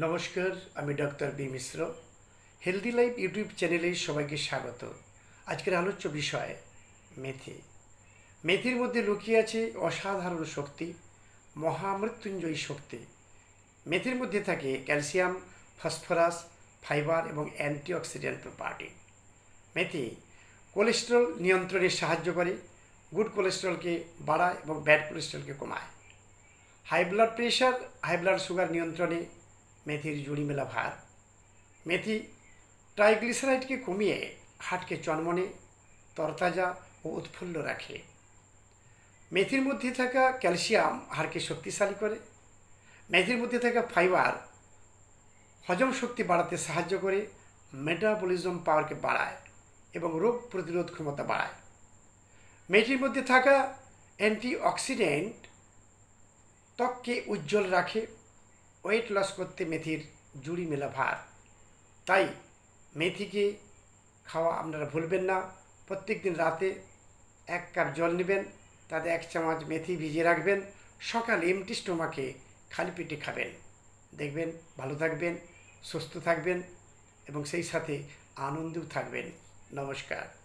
নমস্কার, আমি doctor B Mishra. Healthy life YouTube চ্যানেলে সবাইকে স্বাগত। আজকের আলোচ্য বিষয়, মেথি। মেথির মধ্যে লুকিয়ে আছে অসাধারণ শক্তি, মহামৃত্যুঞ্জয়ী শক্তি। মেথির মধ্যে থাকে ক্যালসিয়াম, ফসফরাস, ফাইবার এবং অ্যান্টিঅক্সিডেন্ট প্রপার্টি। মেথি কোলেস্টেরল নিয়ন্ত্রণে সাহায্য করে, গুড কোলেস্টেরলকে বাড়ায় এবং ব্যাড কোলেস্টেরলকে কমায়। High blood pressure, high blood sugar নিয়ন্ত্রণে মেথির জুড়ি মেলা ভার মেথি ট্রাইগ্লিসারাইডকে কমিয়ে হাটকে চনমনে তরতাজা ও উৎফুল্ল রাখে মেথির মধ্যে থাকা ক্যালসিয়াম হাড়কে শক্তিশালী করে মেথির মধ্যে থাকা ফাইবার হজম শক্তি বাড়াতে সাহায্য করে মেটাবলিজম পাওয়ারকে বাড়ায় এবং রোগ প্রতিরোধ ক্ষমতা বাড়ায় মেথির মধ্যে থাকা অ্যান্টিঅক্সিডেন্ট ত্বককে উজ্জ্বল রাখে ওয়েট লস করতে মেথির জুড়ি মেলা ভার। তাই মেথিকে খাওয়া আপনারা ভুলবেন না। প্রত্যেক দিন রাতে এক কাপ জল নেবেন, তাতে এক চামচ মেথি ভিজিয়ে রাখবেন। সকালে এমটি স্টোমাকে খালি পেটে খাবেন। দেখবেন, ভালো থাকবেন, সুস্থ থাকবেন এবং সেই সাথে আনন্দেও থাকবেন। নমস্কার।